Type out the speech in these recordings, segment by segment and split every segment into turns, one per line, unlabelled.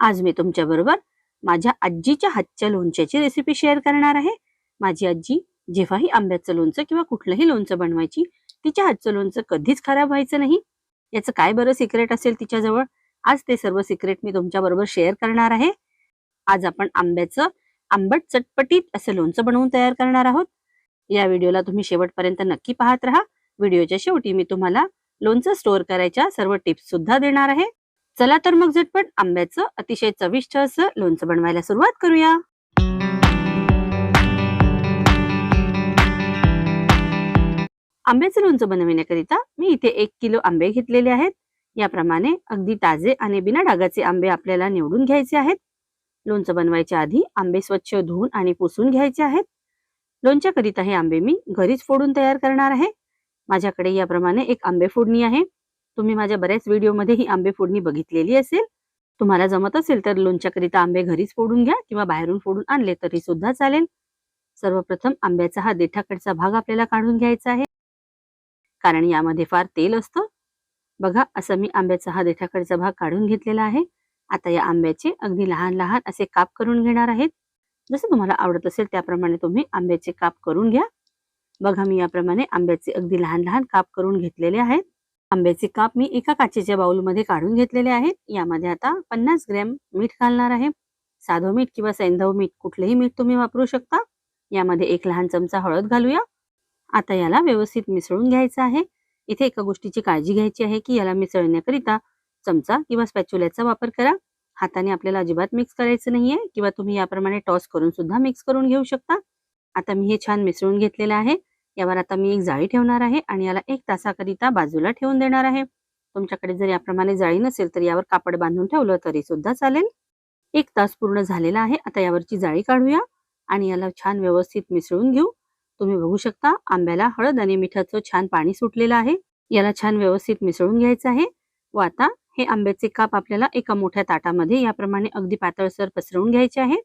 आज मी तुमच्याबरोबर माझ्या आजीच्या हातच्या लोणच्याची रेसिपी शेअर करणार आहे. माझी आजी जेव्हाही आंब्याचं लोणचं किंवा कुठलंही लोणचं बनवायची तिच्या हातचं लोणचं कधीच खराब व्हायचं नाही. याचं काय बरं सिक्रेट असेल तिच्याजवळ? आज ते सर्व सिक्रेट मी तुमच्याबरोबर शेअर करणार आहे. आज आपण आंब्याचं आंबट चटपटीत असं लोणचं बनवून तयार करणार आहोत. या व्हिडिओला तुम्ही शेवटपर्यंत नक्की पाहत राहा. व्हिडिओच्या शेवटी मी तुम्हाला लोणचं स्टोअर करायच्या सर्व टिप्स सुद्धा देणार आहे. चला तर मग झटपट आंब्याचं अतिशय चविष्ट असं लोणचं बनवायला सुरुवात करूया. आंब्याचं लोणचं बनविण्याकरिता मी इथे एक किलो आंबे घेतलेले आहेत. याप्रमाणे अगदी ताजे आणि बिना डागाचे आंबे आपल्याला निवडून घ्यायचे आहेत. लोणचं बनवायच्या आधी आंबे स्वच्छ धुवून आणि पुसून घ्यायचे आहेत. लोणच्याकरिता हे आंबे मी घरीच फोडून तयार करणार आहे. माझ्याकडे याप्रमाणे एक आंबे फोडणी आहे. तुम्ही माझ्या बऱ्याच व्हिडिओमध्ये ही आंबे फोडणी बघितलेली असेल. तुम्हाला जमत असेल तर लोणच्याकरिता आंबे घरीच फोडून घ्या किंवा बाहेरून फोडून आणले तरी सुद्धा चालेल. सर्वप्रथम आंब्याचा हा देठाकडचा भाग आपल्याला काढून घ्यायचा आहे. कारण यामध्ये फार तेल असतं. बघा असं मी आंब्याचा हा देठाकडचा भाग काढून घेतलेला आहे. आता या आंब्याचे अगदी लहान लहान असे काप करून घेणार आहेत. जसं तुम्हाला आवडत असेल त्याप्रमाणे तुम्ही आंब्याचे काप करून घ्या. बघा मी याप्रमाणे आंब्याचे अगदी लहान लहान काप करून घेतलेले आहेत. आंब्याचे काप मी एका काचेच्या बाउलमध्ये काढून घेतलेले आहेत. यामध्ये आता पन्नास ग्रॅम मीठ घालणार आहे. साधव मीठ किंवा सैंधव मीठ कुठलेही मीठ तुम्ही वापरू शकता. यामध्ये एक लहान चमचा हळद घालूया. आता याला व्यवस्थित मिसळून घ्यायचं आहे. इथे एका गोष्टीची काळजी घ्यायची आहे की याला मिसळण्याकरिता चमचा किंवा स्पॅच्युल्याचा वापर करा. हाताने आपल्याला अजिबात मिक्स करायचं नाहीये किंवा तुम्ही याप्रमाणे टॉस करून सुद्धा मिक्स करून घेऊ शकता. आता मी हे छान मिसळून घेतलेलं आहे. यावर आता मी एक जाळी ठेवणार आहे आणि याला एक तासाकरिता बाजूला ठेवून देणार आहे. तुमच्याकडे जर याप्रमाणे जाळी नसेल तर यावर कापड बांधून ठेवलं तरी सुद्धा चालेल. एक तास पूर्ण झालेला आहे. आता यावरची जाळी काढूया आणि याला छान व्यवस्थित मिसळून घेऊ. तुम्ही बघू शकता आंब्याला हळद आणि मिठाचं छान पाणी सुटलेलं आहे. याला छान व्यवस्थित मिसळून घ्यायचं आहे. व आता हे आंब्याचे काप आपल्याला एका मोठ्या ताटामध्ये याप्रमाणे अगदी पातळसर पसरवून घ्यायचे आहे.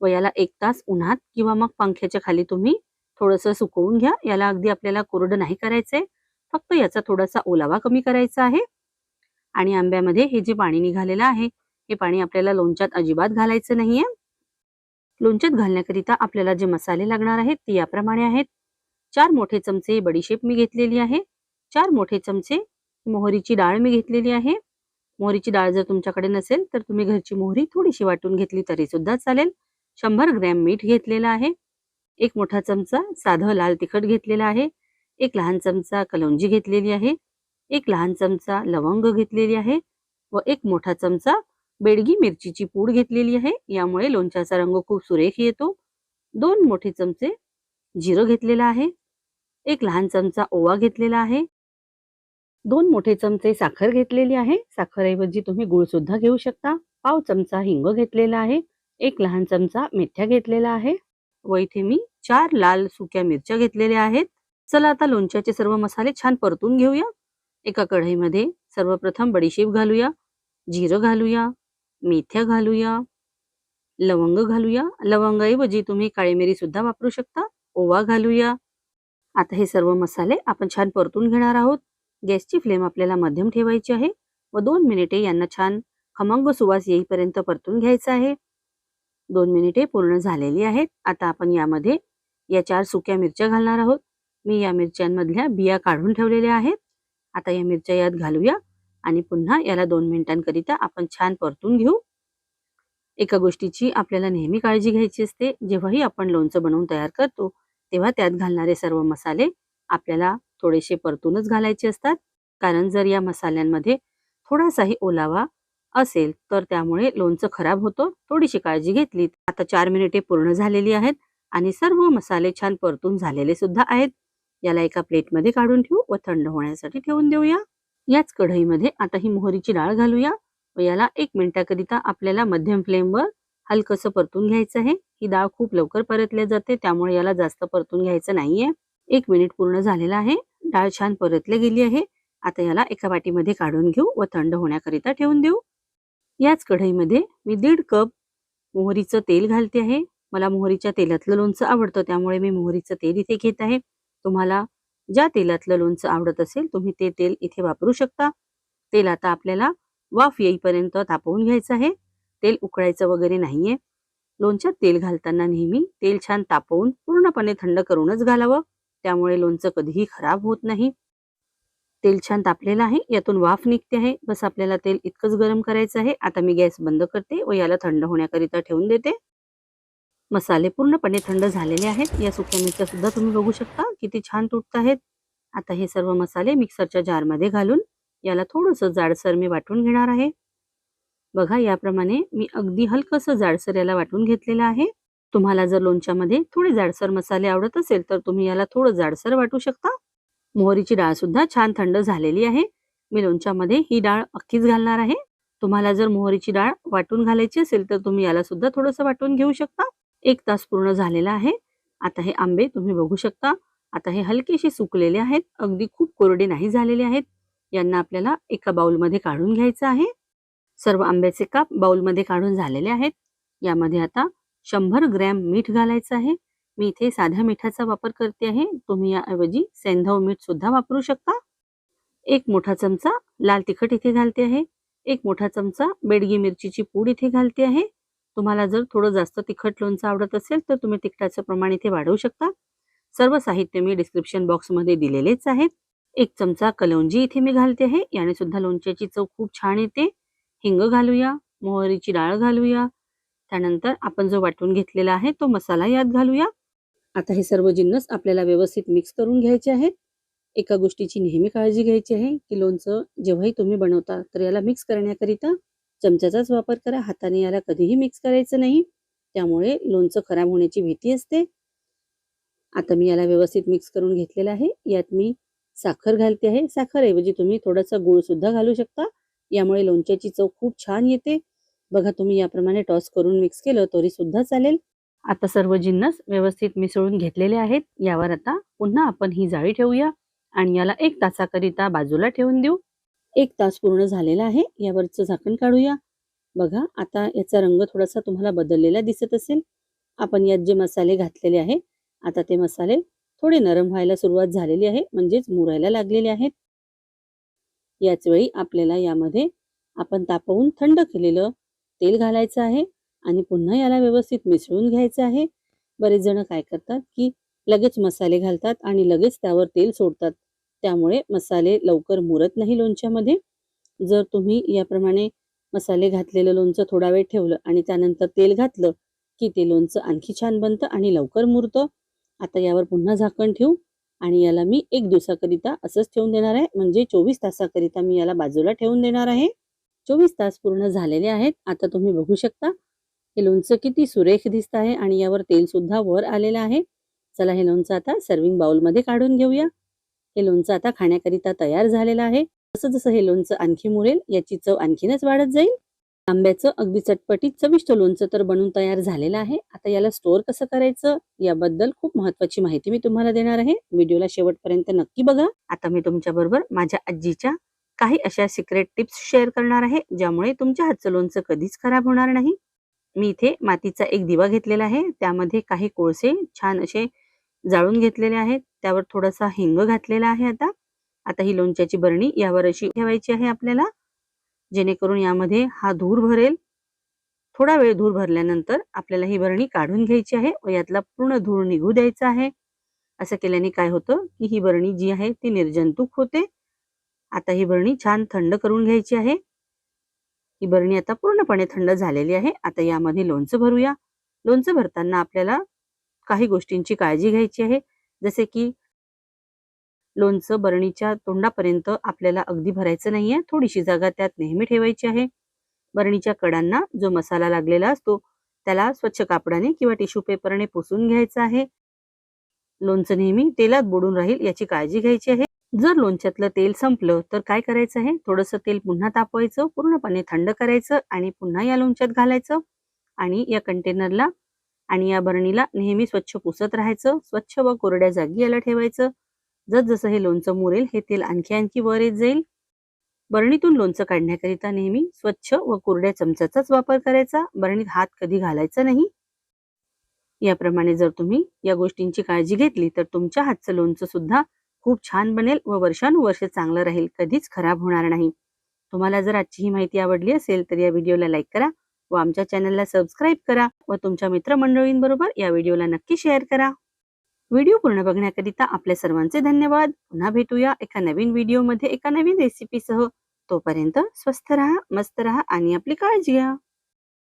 व याला एक तास उन्हात किंवा मग पंख्याच्या खाली तुम्ही थोडंसं सुकवून घ्या. याला अगदी आपल्याला कोरडं नाही करायचंय. फक्त याचा थोडासा ओलावा कमी करायचा आहे. आणि आंब्यामध्ये हे जे पाणी निघालेलं आहे हे पाणी आपल्याला लोणच्यात अजिबात घालायचं नाहीये. लोणच्यात घालण्याकरिता आपल्याला जे मसाले लागणार आहेत ते याप्रमाणे आहेत. चार मोठे चमचे बडीशेप मी घेतलेली आहे. चार मोठे चमचे मोहरीची डाळ मी घेतलेली आहे. मोहरीची डाळ जर तुमच्याकडे नसेल तर तुम्ही घरची मोहरी थोडीशी वाटून घेतली तरी सुद्धा चालेल. शंभर ग्रॅम मीठ घेतलेलं आहे. एक मोठा चमचा साधं लाल तिखट घेतलेला आहे. एक लहान चमचा कलौंजी घेतलेली आहे. एक लहान चमचा लवंग घेतलेली आहे व एक मोठा चमचा बेडगी मिरचीची पूड घेतलेली आहे. यामुळे लोणच्याचा रंग खूप सुरेख येतो. दोन मोठे चमचे जिरं घेतलेलं आहे. एक लहान चमचा ओवा घेतलेला आहे. दोन मोठे चमचे साखर घेतलेली आहे. साखरऐवजी तुम्ही गुळ सुद्धा घेऊ शकता. पाव चमचा हिंग घेतलेला आहे. एक लहान चमचा मेथ्या घेतलेला आहे. व इथे मी चार लाल सुक्या मिरच्या घेतलेल्या आहेत. चला आता लोणच्याचे सर्व मसाले छान परतून घेऊया. एका कढईमध्ये सर्वप्रथम बडीशेप घालूया जिरं घालूया मेथ्या घालूया लवंग घालूया. लवंगाऐवजी तुम्ही काळी मिरी सुद्धा वापरू शकता. ओवा घालूया. आता हे सर्व मसाले आपण छान परतून घेणार आहोत. गॅसची फ्लेम आपल्याला मध्यम ठेवायची आहे व दोन मिनिटे यांना छान खमंग सुवास येईपर्यंत परतून घ्यायचा आहे. दोन मिनिटे पूर्ण झालेली आहेत. आता आपण यामध्ये या चार सुक्या मिरच्या घालणार आहोत. मी या मिरच्यांमधल्या बिया काढून ठेवलेल्या आहेत. आता या मिरच्या यात घालूया आणि पुन्हा याला दोन मिनिटांकरिता आपण छान परतून घेऊ. एका गोष्टीची आपल्याला नेहमी काळजी घ्यायची असते. जेव्हाही आपण लोणचं बनवून तयार करतो तेव्हा त्यात घालणारे सर्व मसाले आपल्याला थोडेसे परतूनच घालायचे असतात. कारण जर या मसाल्यांमध्ये थोडासाही ओलावा असेल तर त्यामुळे लोणचं खराब होतं. थोडीशी काळजी घेतली आता चार मिनिटे पूर्ण झालेली आहेत आणि सर्व मसाले छान परतून झालेले सुद्धा आहेत. याला एका प्लेटमध्ये काढून ठेवू व थंड होण्यासाठी ठेवून देऊया. याच कढईमध्ये आता ही मोहरीची डाळ घालूया व याला एक मिनिटाकरिता आपल्याला मध्यम फ्लेमवर हलकसं परतून घ्यायचं आहे. ही डाळ खूप लवकर परतल्या जाते त्यामुळे याला जास्त परतून घ्यायचं नाहीये. एक मिनिट पूर्ण झालेला आहे. डाळ छान परतली गेली आहे. आता याला एका वाटीमध्ये काढून घेऊ व थंड होण्याकरिता ठेवून देऊ. याच कढईमध्ये मी दीड कप मोहरीचं तेल घालते आहे. मला मोहरीच्या तेलातलं लोणचं आवडतं त्यामुळे मी मोहरीचं तेल इथे घेत आहे. तुम्हाला ज्या तेलातलं लोणचं आवडत असेल तुम्ही ते तेल इथे वापरू शकता. तेल आता आपल्याला वाफ येईपर्यंत तापवून घ्यायचं आहे. तेल उकळायचं वगैरे नाहीये. लोणच्यात तेल घालताना नेहमी तेल छान तापवून पूर्णपणे थंड करूनच घालावं. त्यामुळे लोणचं कधीही खराब होत नाही. तेल छान तापलेलं आहे. यातून वाफ निघते आहे. बस आपल्याला तेल इतकंच गरम करायचं आहे. आता मी गॅस बंद करते व याला थंड होण्याकरिता ठेवून देते. मसाले पूर्णपणे थंड झालेले आहेत. या सुक्या मिरच्या सुद्धा तुम्ही बघू शकता. किती छान तुटत आहेत. आता हे सर्व मसाले मिक्सरच्या जारमध्ये घालून याला थोडंसं जाडसर मी वाटून घेणार आहे. बघा याप्रमाणे मी अगदी हलकंसं जाडसर याला वाटून घेतलेलं आहे. तुम्हाला जर लोणच्यामध्ये थोडे जाडसर मसाले आवडत असेल तर तुम्ही याला थोडं जाडसर वाटू शकता. मोहरीची डाळ सुद्धा छान थंड झालेली आहे. मी लोणच्यामध्ये ही डाळ अख्खीच घालणार आहे. तुम्हाला जर मोहरीची डाळ वाटून घालायची असेल तर तुम्ही याला सुद्धा थोडंसं वाटून घेऊ शकता. एक तास पूर्ण झालेला आहे. आता हे आंबे तुम्ही बघू शकता. आता हे हलकेसे सुकलेले आहेत. अगदी खूप कोरडे नाही झालेले आहेत. यांना आपल्याला एका बाउलमध्ये काढून घ्यायचं आहे. सर्व आंब्याचे काप बाउलमध्ये काढून झालेले आहेत. यामध्ये आता शंभर ग्रॅम मीठ घालायचं आहे. मी इथे साध्या मिठाचा वापर करते आहे. तुम्ही याऐवजी सेंधव मीठ सुद्धा वापरू शकता. एक मोठा चमचा लाल तिखट इथे घालते आहे. एक मोठा चमचा बेडगी मिरचीची पूड इथे घालते आहे. तुम्हाला जर थोडं जास्त तिखट लोणचं आवडत असेल तर तुम्ही तिखटाचं प्रमाण इथे वाढवू शकता. सर्व साहित्य मी डिस्क्रिप्शन बॉक्समध्ये दिलेलेच आहेत. एक चमचा कलौंजी इथे मी घालते आहे. याने सुद्धा लोणच्याची चव खूप छान येते. हिंग घालूया मोहरीची डाळ घालूया. त्यानंतर आपण जो वाटून घेतलेला आहे तो मसाला यात घालूया. आता हे सर्व जिन्नस आपल्याला व्यवस्थित मिक्स करून घ्यायचे आहेत. एका गोष्टीची नेहमी काळजी घ्यायची आहे की लोणचं जेव्हाही तुम्ही बनवता तर याला मिक्स करण्याकरिता चमच्याचाच वापर करा. हाताने याला कधीही मिक्स करायचं नाही. त्यामुळे लोणचं खराब होण्याची भीती असते. आता मी याला व्यवस्थित मिक्स करून घेतलेलं आहे. यात मी साखर घालते आहे. साखर ऐवजी तुम्ही थोडासा गुळ सुद्धा घालू शकता. यामुळे लोणच्याची चव खूप छान येते. बघा तुम्ही याप्रमाणे टॉस करून मिक्स केलं तरी सुद्धा चालेल. आता सर्व जिन्नस व्यवस्थित मिसळून घेतलेले आहेत. यावर आता पुन्हा आपण ही जाळी ठेवूया आणि याला एक तासाकरिता बाजूला ठेवून देऊ. एक तास पूर्ण झालेला आहे. यावरचं झाकण काढूया. बघा आता याचा रंग थोडासा तुम्हाला बदललेला दिसत असेल. आपण यात जे मसाले घातलेले आहे आता ते मसाले थोडे नरम व्हायला सुरुवात झालेली आहे म्हणजेच मुरायला लागलेले आहेत. याच वेळी आपल्याला यामध्ये आपण तापवून थंड केलेलं तेल घालायचं आहे. आणि पुन्हा याला व्यवस्थित मिसळून घ्यायचं आहे. बरेच जण काय करतात की लगेच मसाले घालतात आणि लगेच त्यावर तेल सोडतात. त्यामुळे मसाले लवकर मुरत नाही लोणच्यामध्ये. जर तुम्ही याप्रमाणे मसाले घातलेलं लोणचं थोडा वेळ ठेवलं आणि त्यानंतर तेल घातलं की ते लोणचं आणखी छान बनतं आणि लवकर मुरतं आता यावर पुन्हा झाकण ठेवू आणि याला मी एक दिवसाकरिता असंच ठेवून देणार आहे. म्हणजे चोवीस तासाकरिता मी याला बाजूला ठेवून देणार आहे. चोवीस तास पूर्ण झालेले आहेत. आता तुम्ही बघू शकता हे लोणचं किती सुरेख दिसत आहे आणि यावर तेल सुद्धा वर आलेलं आहे. चला हे लोणचं आता सर्विंग बाउलमध्ये काढून घेऊया. हे लोणचं आता खाण्याकरिता तयार झालेलं आहे. जसं जसं हे लोणचं आणखी मुरेल याची चव आणखीनच वाढत जाईल. आंब्याचं अगदी चटपटीत चविष्ट लोणचं तर बनून तयार झालेलं आहे. आता याला स्टोअर कसं करायचं याबद्दल खूप महत्वाची माहिती मी तुम्हाला देणार आहे. व्हिडिओला शेवटपर्यंत नक्की बघा. आता मी तुमच्या बरोबर माझ्या आजीच्या काही अशा सिक्रेट टिप्स शेअर करणार आहे ज्यामुळे तुमच्या हातचं लोणचं कधीच खराब होणार नाही. मी इथे मातीचा एक दिवा घेतलेला आहे. त्यामध्ये काही कोळसे छान असे जाळून घेतलेले आहेत. त्यावर थोडासा हिंग घातलेला आहे आता. आता ही लोणच्याची बरणी यावर अशी ठेवायची आहे आपल्याला. जेणेकरून यामध्ये हा धूर भरेल. थोडा वेळ धूर भरल्यानंतर आपल्याला ही बरणी काढून घ्यायची आहे व यातला पूर्ण धूर निघू द्यायचा आहे. असं केल्याने काय होतं की ही बरणी जी आहे ती निर्जंतुक होते. आता ही बरणी छान थंड करून घ्यायची आहे. ही बरणी आता पूर्णपणे थंड झालेली आहे. आता यामध्ये लोणचं भरूया. लोणचं भरताना आपल्याला काही गोष्टींची काळजी घ्यायची आहे. जसे की लोणचं बरणीच्या तोंडापर्यंत आपल्याला अगदी भरायचं नाहीये. थोडीशी जागा त्यात नेहमी ठेवायची आहे. बरणीच्या कडांना जो मसाला लागलेला असतो त्याला स्वच्छ कापडाने किंवा टिश्यू पेपरने पुसून घ्यायचं आहे. लोणचं नेहमी तेलात बुडून राहील याची काळजी घ्यायची आहे. जर लोणच्यातलं तेल संपलं तर काय करायचं आहे? थोडंसं तेल पुन्हा तापवायचं पूर्णपणे थंड करायचं आणि पुन्हा या लोणच्यात घालायचं आणि या कंटेनरला आणि या बरणीला नेहमी स्वच्छ पुसत राहायचं स्वच्छ व कोरड्या जागी याला ठेवायचं. जसजसं हे लोणचं मुरेल हे तेल आणखी आणखी वर येत जाईल. बरणीतून लोणचं काढण्याकरिता नेहमी स्वच्छ व कोरड्या चमच्याचाच वापर करायचा. बरणीत हात कधी घालायचा नाही. याप्रमाणे जर तुम्ही या गोष्टींची काळजी घेतली तर तुमच्या हातचं लोणचं सुद्धा खूप छान बनेल व वर्षानुवर्ष चांगलं राहील कधीच खराब होणार नाही. तुम्हाला जर आजची ही माहिती आवडली असेल तर या व्हिडिओला लाईक करा व आमच्या चॅनलला सबस्क्राईब करा व तुमच्या मित्रमंडळींबरोबर या व्हिडिओला नक्की शेअर करा. व्हिडिओ पूर्ण बघण्याकरिता आपल्या सर्वांचे धन्यवाद. पुन्हा भेटूया एका नवीन व्हिडिओमध्ये एका नवीन रेसिपीसह तोपर्यंत स्वस्थ राहा मस्त राहा आणि आपली काळजी घ्या.